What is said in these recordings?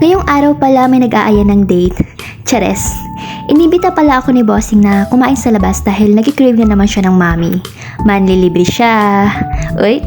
Ngayong araw pala may nag-aaya ng date. Chares. Inibita pala ako ni Bossing na kumain sa labas dahil nag-crave na naman siya ng mami. Manlilibre siya. Uy,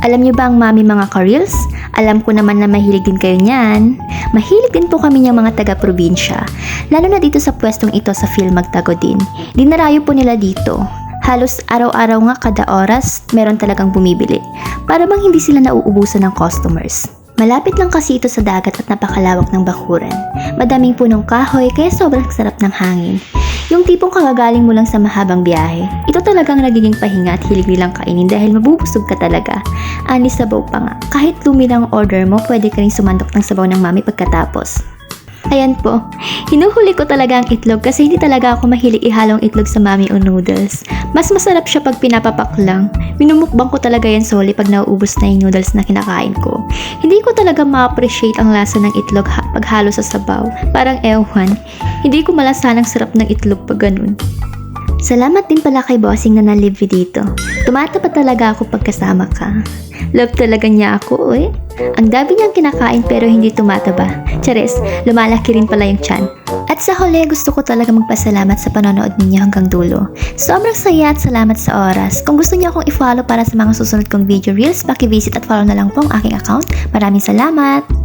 alam niyo ba ang mami mga ka-reels? Alam ko naman na mahilig din kayo niyan. Mahilig din po kami niyang mga taga-probinsya. Lalo na dito sa pwestong ito sa Phil Magtago din. Dinarayo po nila dito. Halos araw-araw nga kada oras, meron talagang bumibili. Para bang hindi sila nauubusan ng customers. Malapit lang kasi ito sa dagat at napakalawak ng bakuran. Madaming punong kahoy kaya sobrang sarap ng hangin. Yung tipong kakagaling mo lang sa mahabang biyahe. Ito talagang nagiging pahinga at hilig nilang kainin dahil mabubusog ka talaga. Ani sabaw pa nga. Kahit lumi lang ang order mo, pwede ka rin sumandok ng sabaw ng mami pagkatapos. Ayan po. Hinuhuli ko talaga ang itlog kasi hindi talaga ako mahilig ihalong itlog sa mami o noodles. Mas masarap siya pag pinapapak lang. Minumukbang ko talaga yan solely pag nauubos na yung noodles na kinakain ko. Hindi ko talaga ma-appreciate ang lasa ng itlog ha- pag halo sa sabaw. Parang ewan. Hindi ko malasan ang sarap ng itlog pag ganun. Salamat din pala kay Bossing na nalibre dito. Tumatapat talaga ako pagkasama ka. Love talaga niya ako, eh. Ang dami niyang kinakain pero hindi tumataba. Chares, lumalaki rin pala yung tiyan. At sa huli, gusto ko talaga magpasalamat sa panonood ninyo hanggang dulo. Sobrang saya at salamat sa oras. Kung gusto niyo akong i-follow para sa mga susunod kong video reels, paki-visit at follow na lang po ang aking account. Maraming salamat!